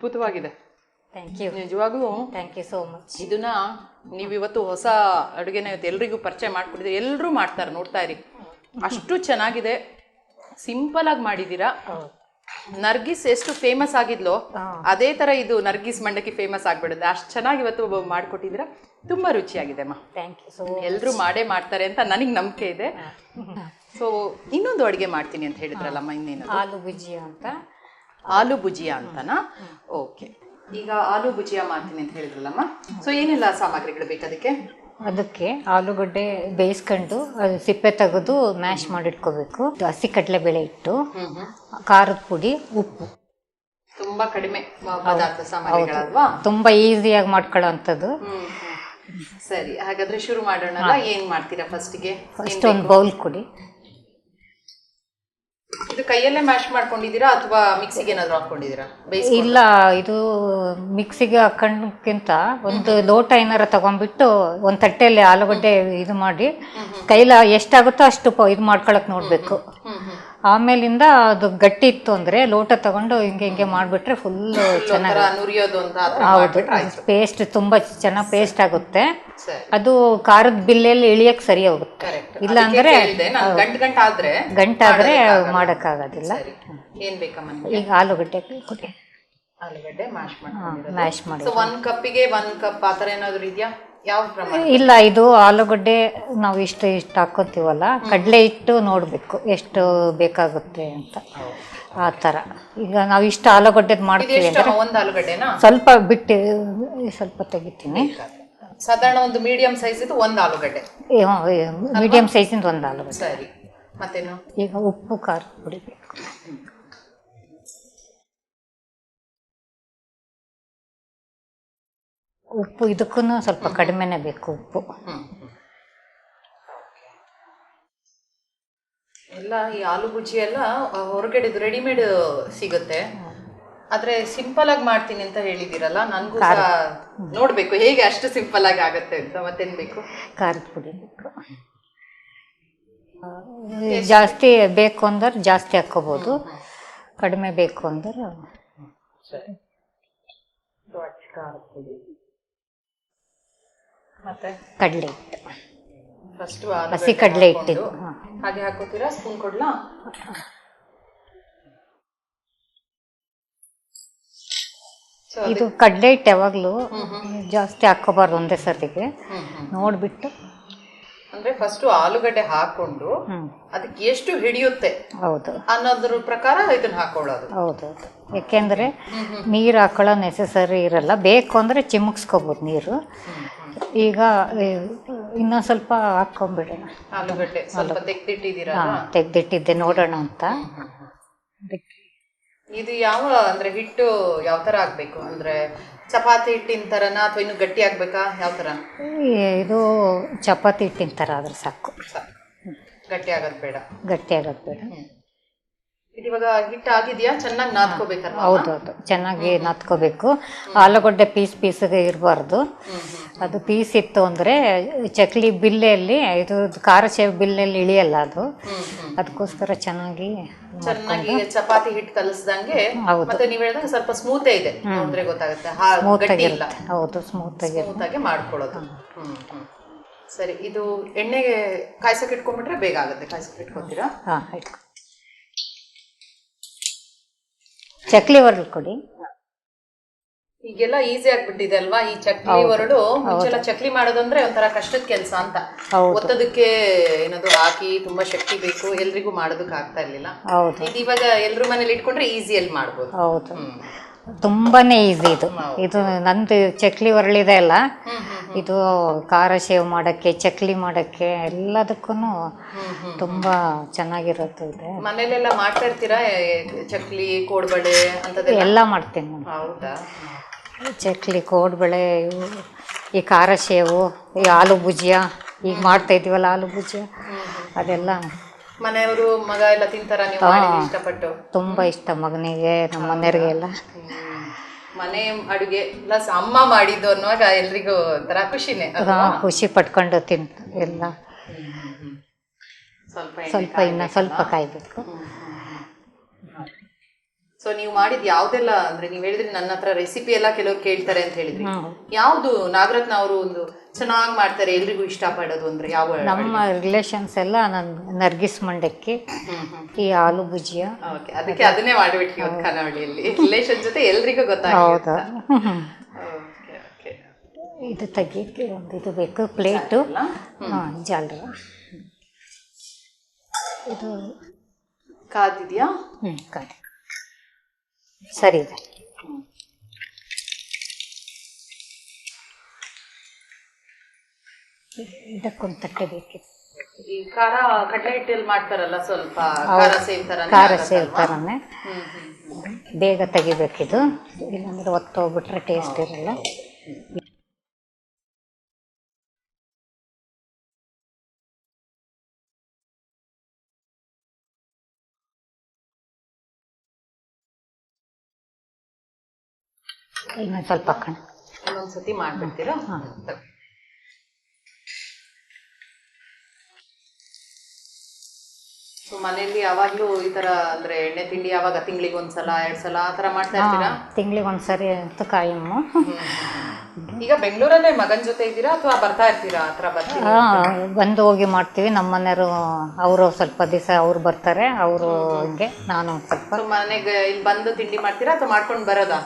[SPEAKER 1] ಅದ್ಭುತವಾಗಿದೆ.
[SPEAKER 2] ಥ್ಯಾಂಕ್ ಯು
[SPEAKER 1] ನಿಜವಾಗ್ಲೂ.
[SPEAKER 2] ಥ್ಯಾಂಕ್ ಯು ಸೋ ಮಚ್
[SPEAKER 1] ಇದನ್ನ ನೀವು ಇವತ್ತು ಹೊಸ ಅಡುಗೆನ ಇವತ್ತು ಎಲ್ರಿಗೂ ಪರಿಚಯ ಮಾಡ್ಕೊಟ್ಟಿದ್ದೀರಿ ಎಲ್ಲರೂ ಮಾಡ್ತಾರೆ ನೋಡ್ತಾ ಇರಿ. ಅಷ್ಟು ಚೆನ್ನಾಗಿದೆ. ಸಿಂಪಲ್ ಆಗಿ ಮಾಡಿದ್ದೀರಾ? ನರ್ಗಿಸ್ ಎಷ್ಟು ಫೇಮಸ್ ಆಗಿದ್ಲೋ ಅದೇ ತರ ಇದು ನರ್ಗಿಸ್ ಮಂಡಕ್ಕಿ ಫೇಮಸ್ ಆಗ್ಬಿಡುತ್ತೆ. ಅಷ್ಟು ಚೆನ್ನಾಗಿ ಇವತ್ತು ಮಾಡ್ಕೊಟ್ಟಿದ್ದೀರಾ. ತುಂಬಾ ರುಚಿಯಾಗಿದೆ ಅಮ್ಮ
[SPEAKER 2] ಥ್ಯಾಂಕ್ ಯು ಸೊ
[SPEAKER 1] ಎಲ್ಲರೂ ಮಾಡೇ ಮಾಡ್ತಾರೆ ಅಂತ ನನಗೆ ನಂಬಿಕೆ ಇದೆ. ಸೊ ಇನ್ನೊಂದು ಅಡುಗೆ ಮಾಡ್ತೀನಿ ಅಂತ ಹೇಳಿದ್ರಲ್ಲಮ್ಮ ಇನ್ನೇನು
[SPEAKER 2] ಆಲೂ ಬುಜ್ಜಿ ಅಂತ.
[SPEAKER 1] ಆಲೂ ಭುಜಿಯಾ ಅಂತನಾ? ಓಕೆ ಈಗ ಆಲೂ ಭುಜಿಯಾ ಮಾಡ್ತೀನಿ ಅಂತ ಹೇಳಿದ್ರಲ್ಲಮ್ಮ. ಸೊ ಏನೆಲ್ಲ ಸಾಮಗ್ರಿಗಳು ಬೇಕು ಅದಕ್ಕೆ?
[SPEAKER 2] ಅದಕ್ಕೆ ಆಲೂಗಡ್ಡೆ ಬೇಯಿಸ್ಕೊಂಡು ಅದು ಸಿಪ್ಪೆ ತೆಗೆದು ಮ್ಯಾಶ್ ಮಾಡಿಟ್ಕೋಬೇಕು. ಹಸಿ ಕಡಲೆಬೇಳೆ ಇಟ್ಟು ಖಾರದ ಪುಡಿ ಉಪ್ಪು.
[SPEAKER 1] ತುಂಬಾ ಕಡಿಮೆ ಪದಾರ್ಥ ಸಾಮಗ್ರಿಗಳಲ್ವಾ?
[SPEAKER 2] ತುಂಬಾ ಈಸಿಯಾಗಿ ಮಾಡ್ಕೊಳ್ಳೋ ಅಂಥದ್ದು.
[SPEAKER 1] ಸರಿ ಹಾಗಾದ್ರೆ ಶುರು ಮಾಡೋಣ ಏನ್ ಮಾಡ್ತೀರಾ ಫಸ್ಟಿಗೆ
[SPEAKER 2] ಫಸ್ಟ್ ಒಂದು ಬೌಲ್ ಕೊಡಿ.
[SPEAKER 1] ಇದು ಕೈಯಲ್ಲೇ ಮ್ಯಾಶ್ ಮಾಡ್ಕೊಂಡಿದ್ದೀರಾ ಅಥವಾ ಮಿಕ್ಸಿಗೆ ಏನಾದರೂ ಹಾಕೊಂಡಿದ್ದೀರಾ ಬೇಯಿಸಿ
[SPEAKER 2] ಇಲ್ಲ ಇದು ಮಿಕ್ಸಿಗೆ ಹಾಕೊಂಡ್ಕಿಂತ ಒಂದು ಲೋಟ ಏನಾರ ತಗೊಂಡ್ಬಿಟ್ಟು ಒಂದು ತಟ್ಟೆಯಲ್ಲಿ ಆಲೂಗಡ್ಡೆ ಇದು ಮಾಡಿ ಕೈಲ ಎಷ್ಟಾಗುತ್ತೋ ಅಷ್ಟು ಪ- ಇದು ಮಾಡ್ಕೊಳಕ್ ನೋಡ್ಬೇಕು. ಆಮೇಲಿಂದ ಅದು ಗಟ್ಟಿ ಇತ್ತು ಅಂದ್ರೆ ಲೋಟ ತಗೊಂಡು ಹಿಂಗೆ ಹಿಂಗೆ ಮಾಡಿಬಿಟ್ರೆ ಫುಲ್ ಚೆನ್ನಾಗಿ
[SPEAKER 1] ನುರಿಯೋದು ಅಂತ
[SPEAKER 2] ಹೌದು ಪೇಸ್ಟ್ ತುಂಬಾ ಚೆನ್ನಾಗಿ ಪೇಸ್ಟ್ ಆಗುತ್ತೆ. ಅದು ಖಾರದ ಬಿಲ್ಲೆಲ್ಲಿ ಇಳಿಯಕ್ ಸರಿ ಹೋಗುತ್ತೆ. ಇಲ್ಲ ಅಂದ್ರೆ ಗಂಟಾದ್ರೆ ಮಾಡೋಕ್ಕಾಗೋದಿಲ್ಲ.
[SPEAKER 1] ಆಗೋದಿಲ್ಲ ಏನ್ ಬೇಕಮ್ಮ?
[SPEAKER 2] ಈಗ ಆಲೂಗಡ್ಡೆ ಕೊಡಿ.
[SPEAKER 1] ಆಲೂಗಡ್ಡೆ ಮ್ಯಾಶ್ ಮಾಡಿ
[SPEAKER 2] ಮ್ಯಾಶ್ ಮಾಡಿ
[SPEAKER 1] ಒಂದು ಒಂದ್ ಕಪ್ಪಿಗೆ ಒಂದ್ ಕಪ್ ಆ ಥರ ಏನಾದ್ರು ಇದೆಯಾ? ಯಾವ ಪ್ರಮಾಣ
[SPEAKER 2] ಇಲ್ಲ ಇದು ಆಲೂಗಡ್ಡೆ ನಾವು ಇಷ್ಟು ಇಷ್ಟು ಹಾಕೋತೀವಲ್ಲ ಕಡಲೆ ಹಿಟ್ಟು ನೋಡಬೇಕು ಎಷ್ಟು ಬೇಕಾಗುತ್ತೆ ಅಂತ. ಆ ಥರ ಈಗ ನಾವು ಇಷ್ಟು
[SPEAKER 1] ಆಲೂಗಡ್ಡೆ
[SPEAKER 2] ಮಾಡ್ತೀವಿ ಅಂದರೆ
[SPEAKER 1] ಒಂದ್ ಆಲೂಗಡ್ಡೆನಾ?
[SPEAKER 2] ಸ್ವಲ್ಪ ಬಿಟ್ಟು ಸ್ವಲ್ಪ ತೆಗಿತೀನಿ.
[SPEAKER 1] ಸಾಧಾರಣ ಒಂದು ಮೀಡಿಯಂ ಸೈಜ್ ಒಂದು ಆಲೂಗಡ್ಡೆ.
[SPEAKER 2] ಮೀಡಿಯಂ ಸೈಜಿಂದ ಒಂದು ಆಲೂಗಡ್ಡೆ.
[SPEAKER 1] ಸರಿ. ಮತ್ತೇನು?
[SPEAKER 2] ಈಗ ಉಪ್ಪು ಖಾರ ಪುಡಿ ಉಪ್ಪು ಇದಕ್ಕೂ ಸ್ವಲ್ಪ ಕಡಿಮೆನೇ ಬೇಕು ಉಪ್ಪು.
[SPEAKER 1] ಎಲ್ಲ ಈ ಆಲೂ ಬುಜ್ಜಿ ಎಲ್ಲ ಹೊರಗಡೆ ರೆಡಿಮೇಡ್ ಸಿಗುತ್ತೆ. ಆದ್ರೆ ಸಿಂಪಲ್ ಆಗಿ ಮಾಡ್ತೀನಿ ಅಂತ ಹೇಳಿದಿರಲ್ಲ ನನ್ಗೂ ನೋಡ್ಬೇಕು ಹೇಗೆ ಅಷ್ಟು ಸಿಂಪಲ್ ಆಗಿ ಆಗುತ್ತೆ ಅಂತ ಮತ್ತೇನ್ ಬೇಕು?
[SPEAKER 2] ಖಾರದ ಪುಡಿ ಜಾಸ್ತಿ ಬೇಕು ಅಂದ್ರೆ ಜಾಸ್ತಿ ಹಾಕೋಬಹುದು ಕಡಿಮೆ ಬೇಕು ಅಂದ್ರೆ
[SPEAKER 1] ಮತ್ತೆ?
[SPEAKER 2] ಕಡಲೆ ಹಿಟ್ಟು.
[SPEAKER 1] ಫಸ್ಟ್
[SPEAKER 2] ಹಸಿ ಕಡಲೆ ಹಿಟ್ಟಿದ್ದು
[SPEAKER 1] ಹಾಗೆ ಹಾಕೋತೀರಾ? ಸ್ಪೂನ್ ಕೊಡ್ಲಾ?
[SPEAKER 2] ಇದು ಕಡಲೆ ಹಿಟ್ಟು ಯಾವಾಗಲೂ ಜಾಸ್ತಿ ಹಾಕೋಬಾರ್ದು ಒಂದೇ ಸರ್ತಿಗೆ. ನೋಡ್ಬಿಟ್ಟು.
[SPEAKER 1] ಅಂದ್ರೆ ಫಸ್ಟ್ ಆಲೂಗಡ್ಡೆ ಹಾಕೊಂಡು ಅದಕ್ಕೆ ಎಷ್ಟು ಹಿಡಿಯುತ್ತೆ
[SPEAKER 2] ಹೌದು.
[SPEAKER 1] ಅನ್ನೋದ್ರ ಪ್ರಕಾರ ಇದನ್ನ ಹಾಕೊಳ್ಳೋದು.
[SPEAKER 2] ಹೌದು ಯಾಕೆಂದ್ರೆ ನೀರು ಹಾಕೊಳ್ಳೋ ನೆಸೆಸರಿ ಇರಲ್ಲ. ಬೇಕು ಅಂದ್ರೆ ಚಿಮುಕ್ಸ್ಕೋಬೋದು ನೀರು. ಈಗ ಇನ್ನೊಂದ್ ಇನ್ನೊಂದು ಸ್ವಲ್ಪ ಹಾಕ್ಕೊಂಬಿಡೋಣ.
[SPEAKER 1] ಆಲೂಗಡ್ಡೆ. ಸ್ವಲ್ಪ ತೆಗ್ದಿಟ್ಟಿದ್ದೀರಾ?
[SPEAKER 2] ಹಾಂ ತೆಗ್ದಿಟ್ಟಿದ್ದೆ. ನೋಡೋಣ ಅಂತ. ಅದಕ್ಕೆ.
[SPEAKER 1] ಇದು ಯಾವ ಅಂದ್ರೆ ಹಿಟ್ಟು ಯಾವ ತರ ಆಗ್ಬೇಕು ಅಂದ್ರೆ ಚಪಾತಿ ಹಿಟ್ಟಿನ ತರನಾ ಅಥವಾ ಇನ್ನು ಗಟ್ಟಿ ಆಗ್ಬೇಕಾ ಯಾವ ತರ?
[SPEAKER 2] ಈ- ಇದು ಚಪಾತಿ ಹಿಟ್ಟಿನ ಥರ ಆದ್ರೆ ಸಾಕು.
[SPEAKER 1] ಗಟ್ಟಿ ಆಗೋದ್ ಬೇಡ.
[SPEAKER 2] ಗಟ್ಟಿ ಆಗೋದು ಬೇಡ.
[SPEAKER 1] ಇವಾಗ ಹಿಟ್ಟು ಆಗಿದೆಯಾ? ಚೆನ್ನಾಗಿ ನಾದ್ಕೋಬೇಕಲ್ವಾ?
[SPEAKER 2] ಹೌದೌದು. ಚೆನ್ನಾಗಿ ನಾದ್ಕೋಬೇಕು. ಆಲೂಗಡ್ಡೆ ಪೀಸ್ ಪೀಸ್ಗೆ ಇರಬಾರ್ದು. ಅದು ಪೀಸ್ ಇತ್ತು ಅಂದ್ರೆ ಚಕ್ಲಿ ಬಿಲ್ಲೆಯಲ್ಲಿ ಇದು ಖಾರ ಸೇವ್ ಬಿಲ್ಲೆಯಲ್ಲಿ ಇಳಿಯಲ್ಲ ಅದು. ಅದಕ್ಕೋಸ್ಕರ ಚೆನ್ನಾಗಿ
[SPEAKER 1] ಚೆನ್ನಾಗಿ ಚಪಾತಿ ಹಿಟ್ಟು ಕಲಸ್ದಂಗೆ
[SPEAKER 2] ಹೌದು.
[SPEAKER 1] ಮತ್ತೆ ನೀವ್ ಹೇಳಿದಂಗೆ ಸ್ವಲ್ಪ ಸ್ಮೂತೇ ಇದೆ. ಅಂದ್ರೆ ಗೊತ್ತಾಗುತ್ತೆ.
[SPEAKER 2] ಹೌದು
[SPEAKER 1] ಸ್ಮೂತ್ ಆಗಿ ಮಾಡ್ಕೊಳ್ಳೋದು. ಸರಿ ಇದು ಎಣ್ಣೆಗೆ ಕಾಯ್ಸಕ್ಕೆ ಇಟ್ಕೊಂಡ್ಬಿಟ್ರೆ ಬೇಗ ಆಗುತ್ತೆ. ಕಾಯಿಸಕ್ಕೆ ಇಟ್ಕೊತೀರಾ?
[SPEAKER 2] ಹಾಂ ಆಯ್ತು ಚಕ್ಲಿ ಹೊರಳು ಕೊಡಿ.
[SPEAKER 1] ಈಗೆಲ್ಲ ಈಸಿ ಆಗ್ಬಿಟ್ಟಿದೆ ಅಲ್ವಾ? ಈ ಚಕ್ಲಿ ಹೊರಡು ಮುಂಚೆಲ್ಲ ಚಕ್ಲಿ ಮಾಡೋದಂದ್ರೆ ಒಂಥರ ಕಷ್ಟದ ಕೆಲಸ ಅಂತ. ಒತ್ತೋದಕ್ಕೆ ಏನದು ಹಾಕಿ ತುಂಬಾ ಶಕ್ತಿ ಬೇಕು ಎಲ್ರಿಗೂ ಮಾಡೋದಕ್ಕೆ ಆಗ್ತಾ ಇರ್ಲಿಲ್ಲ. ಇದು ಇವಾಗ ಎಲ್ರ ಮನೇಲಿ ಇಟ್ಕೊಂಡ್ರೆ ಈಸಿಯಲ್ಲಿ ಮಾಡ್ಬೋದು.
[SPEAKER 2] ಹೌದು. ತುಂಬಾನೇ ಈಸಿ ಇದು. ಇದು ನಂದು ಚಕ್ಲಿ ಹೊರಳಿದೆ ಅಲ್ಲ? ಇದು ಖಾರ ಸೇವ್ ಮಾಡೋಕ್ಕೆ ಚಕ್ಲಿ ಮಾಡೋಕ್ಕೆ ಎಲ್ಲದಕ್ಕೂ ತುಂಬಾ ಚೆನ್ನಾಗಿರುತ್ತೆ ಇದೆ.
[SPEAKER 1] ಮನೇಲೆಲ್ಲ ಮಾಡ್ತಾ ಇರ್ತೀರಾ? ಚಕ್ಲಿ ಕೋಡ್ಬಳೆ ಅಂತ
[SPEAKER 2] ಎಲ್ಲ ಮಾಡ್ತೀನಿ ನಾನು.
[SPEAKER 1] ಹೌದಾ?
[SPEAKER 2] ಚಕ್ಲಿ ಕೋಡ್ಬಳೆ ಇವು ಈ ಖಾರ ಸೇವು ಈ ಆಲೂ ಭುಜಿಯಾ ಈಗ ಮಾಡ್ತಾ ಇದೀವಲ್ಲ ಆಲೂ ಭುಜಿಯ? ಅದೆಲ್ಲ
[SPEAKER 1] ಮನೆಯವರು ಮಗ ಎಲ್ಲ ತಿಂತಾರ? ನೀವು ಇಷ್ಟಪಟ್ಟು?
[SPEAKER 2] ತುಂಬ ಇಷ್ಟ ಮಗನಿಗೆ ನಮ್ಮ ಮನೆಯವ್ರಿಗೆಲ್ಲ.
[SPEAKER 1] ಮನೆ ಅಡುಗೆ ಪ್ಲಸ್ ಅಮ್ಮ ಮಾಡಿದ್ದು ಅನ್ನುವಾಗ ಎಲ್ರಿಗೂ ಒಂಥರ ಖುಷಿನೇ ಅಲ್ವಾ?
[SPEAKER 2] ಖುಷಿ ಪಟ್ಕೊಂಡು ತಿನ್ ಎಲ್ಲ.
[SPEAKER 1] ಸ್ವಲ್ಪ
[SPEAKER 2] ಸ್ವಲ್ಪ ಇನ್ನ ಸ್ವಲ್ಪ ಕಾಯ್ಬೇಕು
[SPEAKER 1] ಸೊ ನೀವು ಮಾಡಿದ ಯಾವ್ದೆಲ್ಲ ಅಂದ್ರೆ ನೀವು ಹೇಳಿದ್ರೆ ನನ್ನ ಹತ್ರ ರೆಸಿಪಿ ಎಲ್ಲ ಕೆಲವರು ಕೇಳ್ತಾರೆ ಅಂತ ಹೇಳಿದ್ರಿ. ಯಾವ್ದು ನಾಗರತ್ನ ಅವರು ಒಂದು ಚೆನ್ನಾಗಿ ಮಾಡ್ತಾರೆ ಎಲ್ರಿಗೂ ಇಷ್ಟಪಡೋದು ಅಂದ್ರೆ ಯಾವ
[SPEAKER 2] ನಮ್ಮ ರಿಲೇಷನ್ಸ್ ಎಲ್ಲ ನನ್ ನರ್ಗಿಸ್ ಮಂಡಕ್ಕಿ ಈ ಆಲೂ ಭುಜಿಯ
[SPEAKER 1] ಓಕೆ ಅದಕ್ಕೆ ಅದನ್ನೇ ಮಾಡಿಬಿಟ್ರಿ ಒಂದು ಕರಾವಳಿಯಲ್ಲಿ. ರಿಲೇಷನ್ ಜೊತೆ ಎಲ್ರಿಗೂ ಓಕೆ
[SPEAKER 2] ಇದು ತೆಗಿಯಕ್ಕೆ ಒಂದು ಇದು ಬೇಕು ಪ್ಲೇಟು. ಹಾಂ ಜಾಲರ. ಇದು
[SPEAKER 1] ಕಾದಿದೆಯಾ?
[SPEAKER 2] ಹ್ಞೂ ಕಾಡಿ ಸರಿ ಇದೆ. ಇದಕ್ಕೊಂದು ತಟ್ಟೆ ಬೇಕಿತ್ತು.
[SPEAKER 1] ಈ ಖಾರ ಕಡಲೆ ಹಿಟ್ಟಲ್ಲಿ ಮಾಡ್ತಾರಲ್ಲ ಸ್ವಲ್ಪ ಖಾರ ಸೇವ್
[SPEAKER 2] ಖಾರ ಸೇವ್ ಥರನೇ ಬೇಗ ತೆಗಿಬೇಕಿದು. ಇಲ್ಲಾಂದ್ರೆ ಒತ್ತೋಗ್ಬಿಟ್ರೆ ಟೇಸ್ಟ್ ಇರಲ್ಲ. ಇನ್ನೊಂದು ಸ್ವಲ್ಪ ಕಣ
[SPEAKER 1] ಇನ್ನೊಂದು ಸತಿ ಮಾಡ್ಬಿಡ್ತೀರಾ?
[SPEAKER 2] ಹಾಂ.
[SPEAKER 1] ಸೊ ಮನೆಯಲ್ಲಿ ಯಾವಾಗ್ಲೂ ಈ ತರ ಅಂದ್ರೆ ಎಣ್ಣೆ ತಿಂಡಿ ಯಾವಾಗ ತಿಂಗಳಿಗೆ ಒಂದ್ಸಲ ಎರಡು ಸಲ ಆ ತರ ಮಾಡ್ತಾ ಇರ್ತೀರಾ?
[SPEAKER 2] ತಿಂಗಳಿಗೆ ಒಂದ್ಸರಿ ಅಂತ ಕಾಯಮ್ಮು
[SPEAKER 1] ಈಗ ಬೆಂಗಳೂರಲ್ಲೇ ಮಗನ ಜೊತೆ ಇದ್ದೀರಾ ಅಥವಾ ಬರ್ತಾ ಇರ್ತೀರಾ? ಆತರ ಬರ್ತೀರಾ?
[SPEAKER 2] ಬಂದು ಹೋಗಿ ಮಾಡ್ತೀವಿ. ನಮ್ಮ ಮನೆಯವರು ಅವರು ಸ್ವಲ್ಪ ದಿವಸ ಅವ್ರು ಬರ್ತಾರೆ. ಅವರು ಹಿಂಗೆ ನಾನು ಒಂದ್ ಸ್ವಲ್ಪ.
[SPEAKER 1] ಮನೆಗೆ ಇಲ್ಲಿ ಬಂದು ತಿಂಡಿ ಮಾಡ್ತೀರಾ ಅಥವಾ ಮಾಡ್ಕೊಂಡು ಬರೋದಾ?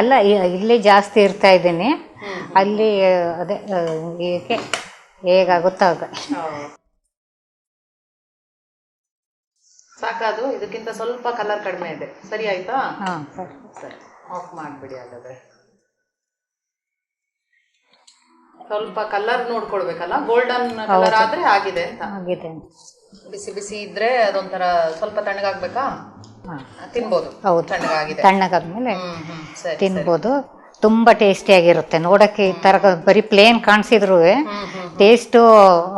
[SPEAKER 2] ಅಲ್ಲ ಇಲ್ಲಿ ಜಾಸ್ತಿ ಇರ್ತಾ ಇದ್ದೀನಿ. ಅಲ್ಲಿ ಅದೇ ಹೀಗೆ ಹೇಗಾಗುತ್ತೋ ಆಗ
[SPEAKER 1] ಸಾಕಾದು ಇದಕ್ಕಿಂತ ಸ್ವಲ್ಪ ಕಲರ್ ಕಡಿಮೆ ಇದೆ. ಸರಿ ಆಯ್ತಾ?
[SPEAKER 2] ಹಾಂ ಸರಿ.
[SPEAKER 1] ಸರಿ. ಆಫ್ ಮಾಡ್ಬಿಡಿ ಹಾಗಾದ್ರೆ. ಸ್ವಲ್ಪ ಕಲರ್ ನೋಡ್ಕೊಳ್ಬೇಕಲ್ಲ? ಗೋಲ್ಡನ್ ಕಲರ್ ಆದ್ರೆ ಆಗಿದೆ ಅಂತ.
[SPEAKER 2] ಆಗಿದೆ
[SPEAKER 1] ಬಿಸಿ ಬಿಸಿ ಇದ್ರೆ ಅದೊಂಥರ ಸ್ವಲ್ಪ ತಣ್ಣಗಾಗ್ಬೇಕಾ?
[SPEAKER 2] ಹಾಂ.
[SPEAKER 1] ತಿನ್ಬೋದು.
[SPEAKER 2] ಹೌದು.
[SPEAKER 1] ತಣ್ಣಗಾಗಿದೆ.
[SPEAKER 2] ತಣ್ಣಗಾದ್ಮೇಲೆ ತಿನ್ಬೋದು. ತುಂಬ ಟೇಸ್ಟಿಯಾಗಿರುತ್ತೆ. ನೋಡೋಕ್ಕೆ ಈ ಥರ ಬರೀ ಪ್ಲೇನ್ ಕಾಣಿಸಿದ್ರು ಟೇಸ್ಟು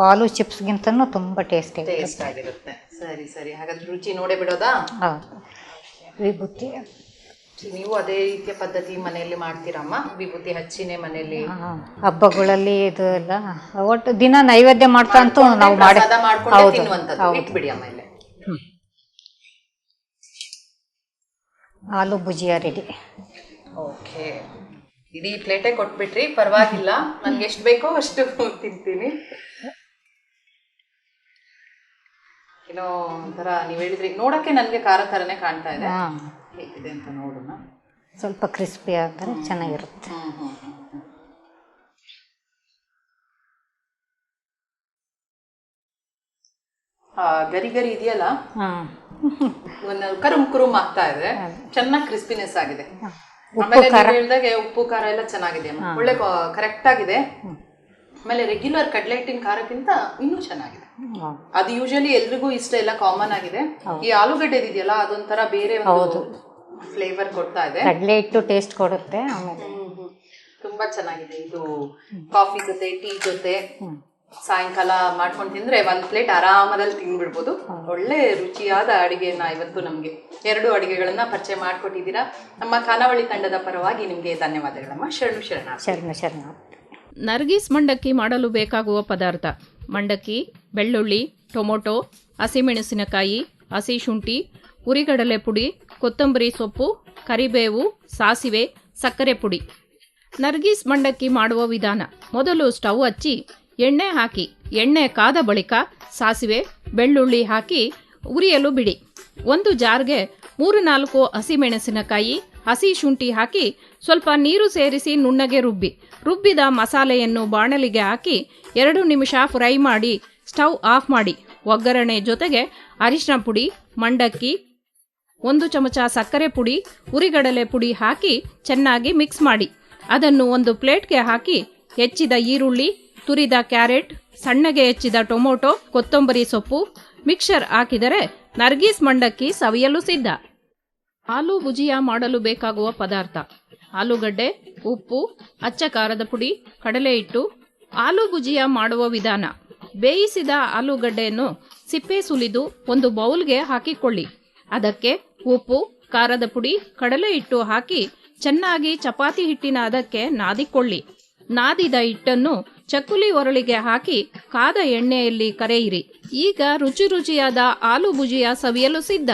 [SPEAKER 2] ಆಲೂ ಚಿಪ್ಸ್ಗಿಂತನೂ ತುಂಬ ಟೇಸ್ಟಿ
[SPEAKER 1] ಟೇಸ್ಟ್ ಆಗಿರುತ್ತೆ ಸರಿ ಸರಿ. ಹಾಗಾದ್ರೆ ರುಚಿ ನೋಡೇ ಬಿಡೋದಾ?
[SPEAKER 2] ಹೌದು. ವಿಭೂತಿ
[SPEAKER 1] ನೀವು ಅದೇ ರೀತಿಯ ಪದ್ಧತಿ ಮನೆಯಲ್ಲಿ ಮಾಡ್ತೀರಮ್ಮ? ವಿಭೂತಿ ಹಚ್ಚಿನೇ ಮನೆಯಲ್ಲಿ.
[SPEAKER 2] ಹಬ್ಬಗಳಲ್ಲಿ ಇದು ಎಲ್ಲ ಒಟ್ಟು ದಿನ ನೈವೇದ್ಯ ಮಾಡ್ತಾ ಅಂತೂ ನಾವು ಮಾಡಿ ಹೌದು ಹೌದು.
[SPEAKER 1] ಇಟ್ಬಿಡಿ
[SPEAKER 2] ಆಲೂ ಭುಜಿಯಾ ರೆಡಿ
[SPEAKER 1] ಓಕೆ. ಇಡೀ ಪ್ಲೇಟೇ ಕೊಟ್ಬಿಟ್ರಿ ಪರವಾಗಿಲ್ಲ. ನನ್ಗೆ ಎಷ್ಟು ಬೇಕೋ ಅಷ್ಟು ತಿಂತೀನಿ. ಏನೋ ಒಂಥರ ನೀವು ಹೇಳಿದ್ರಿ ನೋಡಕ್ಕೆ ನನಗೆ ಖಾರ ಥರನೇ ಕಾಣ್ತಾ ಇದೆ.
[SPEAKER 2] ಹಾಂ.
[SPEAKER 1] ಹೇಗಿದೆ ಅಂತ ನೋಡೋಣ.
[SPEAKER 2] ಸ್ವಲ್ಪ ಕ್ರಿಸ್ಪಿ ಆದರೆ ಚೆನ್ನಾಗಿರುತ್ತೆ.
[SPEAKER 1] ಗರಿ ಗರಿ ಇದೆಯಲ್ಲ? ಒಂದು ಕರುಮ್ ಕುರುಮ್ ಆಗ್ತಾ ಇದೆ. ಚೆನ್ನಾಗಿ ಕ್ರಿಸ್ಪಿನೆಸ್ ಆಗಿದೆ.
[SPEAKER 2] ಉಪ್ಪು
[SPEAKER 1] ಆಮೇಲೆ ಹೇಳ್ದಾಗೆ ಉಪ್ಪು ಖಾರ ಎಲ್ಲ ಚೆನ್ನಾಗಿದೆ. ಒಳ್ಳೆ ಕರೆಕ್ಟ್ ಆಗಿದೆ. ಆಮೇಲೆ ರೆಗ್ಯುಲರ್ ಕಡ್ಲೆ ಹಿಟ್ಟಿನ ಖಾರಕ್ಕಿಂತ ಇನ್ನೂ ಚೆನ್ನಾಗಿದೆ. ಅದು ಯೂಶಲಿ ಎಲ್ರಿಗೂ ಇಷ್ಟ ಎಲ್ಲ ಕಾಮನ್ ಆಗಿದೆ. ಈ ಆಲೂಗಡ್ಡೆ ಇದೆಯಲ್ಲ ಅದೊಂಥರ ಬೇರೆ ಒಂದು ಫ್ಲೇವರ್ ಕೊಡ್ತಾ ಇದೆ.
[SPEAKER 2] ಕಡಲೆ ಇಟ್ಟು ಟೇಸ್ಟ್ ಕೊಡುತ್ತೆ ಆಮೇಲೆ.
[SPEAKER 1] ತುಂಬಾ ಚೆನ್ನಾಗಿದೆ. ಇದು ಕಾಫಿ ಜೊತೆ ಟೀ ಜೊತೆ ಸಾಯಂಕಾಲ ಮಾಡ್ಕೊಂಡು ತಿಂದ್ರೆ ಒಂದ್ ಪ್ಲೇಟ್ ಆರಾಮದಲ್ಲಿ ತಿಂದ್ಬಿಡ್ಬೋದು. ಒಳ್ಳೆ ರುಚಿಯಾದ ಅಡಿಗೆಯನ್ನ ಇವತ್ತು ನಮ್ಗೆ. ಎರಡು ಅಡಿಗೆಗಳನ್ನ ಪರಿಚಯ ಮಾಡ್ಕೊಟ್ಟಿದ್ದೀರಾ. ನಮ್ಮ ಖಾನಾವಳಿ ತಂಡದ ಪರವಾಗಿ ನಿಮ್ಗೆ ಧನ್ಯವಾದಗಳಮ್ಮ. ಶರಣು ಶರಣ
[SPEAKER 2] ಶರಣ ಶರಣ
[SPEAKER 3] ನರ್ಗೀಸ್ ಮಂಡಕ್ಕಿ ಮಾಡಲು ಬೇಕಾಗುವ ಪದಾರ್ಥ. ಮಂಡಕ್ಕಿ ಬೆಳ್ಳುಳ್ಳಿ, ಟೊಮೊಟೊ, ಹಸಿಮೆಣಸಿನಕಾಯಿ ಹಸಿ ಶುಂಠಿ ಉರಿಗಡಲೆ ಪುಡಿ ಕೊತ್ತಂಬರಿ ಸೊಪ್ಪು, ಕರಿಬೇವು, ಸಾಸಿವೆ, ಸಕ್ಕರೆ ಪುಡಿ. ನರ್ಗೀಸ್ ಮಂಡಕ್ಕಿ ಮಾಡುವ ವಿಧಾನ. ಮೊದಲು ಸ್ಟವ್ ಹಚ್ಚಿ, ಎಣ್ಣೆ ಹಾಕಿ, ಎಣ್ಣೆ ಕಾದ ಬಳಿಕ ಸಾಸಿವೆ, ಬೆಳ್ಳುಳ್ಳಿ ಹಾಕಿ ಉರಿಯಲು ಬಿಡಿ. ಒಂದು ಜಾರ್ಗೆ ಮೂರು ನಾಲ್ಕು ಹಸಿಮೆಣಸಿನಕಾಯಿ ಹಸಿ ಶುಂಠಿ ಹಾಕಿ ಸ್ವಲ್ಪ ನೀರು ಸೇರಿಸಿ ನುಣ್ಣಗೆ ರುಬ್ಬಿ. ರುಬ್ಬಿದ ಮಸಾಲೆಯನ್ನು ಬಾಣಲಿಗೆ ಹಾಕಿ ಎರಡು ನಿಮಿಷ ಫ್ರೈ ಮಾಡಿ ಸ್ಟವ್ ಆಫ್ ಮಾಡಿ. ಒಗ್ಗರಣೆ ಜೊತೆಗೆ ಅರಿಶಿನ ಪುಡಿ, ಮಂಡಕ್ಕಿ, ಒಂದು ಚಮಚ ಸಕ್ಕರೆ ಪುಡಿ, ಉರಿಗಡಲೆ ಪುಡಿ ಹಾಕಿ ಚೆನ್ನಾಗಿ ಮಿಕ್ಸ್ ಮಾಡಿ. ಅದನ್ನು ಒಂದು ಪ್ಲೇಟ್ಗೆ ಹಾಕಿ ಹೆಚ್ಚಿದ ಈರುಳ್ಳಿ, ತುರಿದ ಕ್ಯಾರೆಟ್, ಸಣ್ಣಗೆ ಹೆಚ್ಚಿದ ಟೊಮೊಟೊ, ಕೊತ್ತಂಬರಿ ಸೊಪ್ಪು, ಮಿಕ್ಸರ್ ಹಾಕಿದರೆ ನರ್ಗೀಸ್ ಮಂಡಕ್ಕಿ ಸವಿಯಲು ಸಿದ್ಧ. ಆಲೂ ಭುಜಿಯಾ ಮಾಡಲು ಬೇಕಾಗುವ ಪದಾರ್ಥ. ಆಲೂಗಡ್ಡೆ, ಉಪ್ಪು, ಅಚ್ಚ ಖಾರದ ಪುಡಿ ಕಡಲೆ ಹಿಟ್ಟು ಆಲೂ ಭುಜಿಯಾ ಮಾಡುವ ವಿಧಾನ. ಬೇಯಿಸಿದ ಆಲೂಗಡ್ಡೆಯನ್ನು ಸಿಪ್ಪೆ ಸುಲಿದು ಒಂದು ಬೌಲ್ಗೆ ಹಾಕಿಕೊಳ್ಳಿ. ಅದಕ್ಕೆ ಉಪ್ಪು, ಖಾರದ ಪುಡಿ, ಕಡಲೆ ಹಿಟ್ಟು ಹಾಕಿ ಚೆನ್ನಾಗಿ ಚಪಾತಿ ಹಿಟ್ಟಿನ ಅದಕ್ಕೆ ನಾದಿಕೊಳ್ಳಿ. ನಾದಿದ ಹಿಟ್ಟನ್ನು ಚಕ್ಕುಲಿ ಒರಳಿಗೆ ಹಾಕಿ ಕಾದ ಎಣ್ಣೆಯಲ್ಲಿ ಕರೆಯಿರಿ. ಈಗ ರುಚಿ ರುಚಿಯಾದ ಆಲೂ ಭುಜಿಯ ಸವಿಯಲು ಸಿದ್ಧ.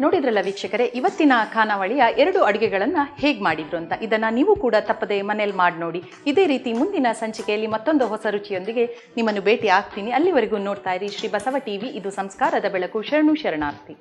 [SPEAKER 1] ನೋಡಿದ್ರಲ್ಲ ವೀಕ್ಷಕರೇ, ಇವತ್ತಿನ ಖಾನಾವಳಿಯ ಎರಡು ಅಡುಗೆಗಳನ್ನ ಹೇಗ್ ಮಾಡಿದ್ರು ಅಂತ. ಇದನ್ನ ನೀವು ಕೂಡ ತಪ್ಪದೆ ಮನೇಲಿ ಮಾಡಿ ನೋಡಿ. ಇದೇ ರೀತಿ ಮುಂದಿನ ಸಂಚಿಕೆಯಲ್ಲಿ ಮತ್ತೊಂದು ಹೊಸ ರುಚಿಯೊಂದಿಗೆ ನಿಮ್ಮನ್ನು ಭೇಟಿ ಆಗ್ತೀನಿ ಅಲ್ಲಿವರೆಗೂ ನೋಡ್ತಾ ಇರಿ ಶ್ರೀ ಬಸವ ಟಿವಿ. ಇದು ಸಂಸ್ಕಾರದ ಬೆಳಕು. ಶರಣು ಶರಣಾರ್ಥಿ.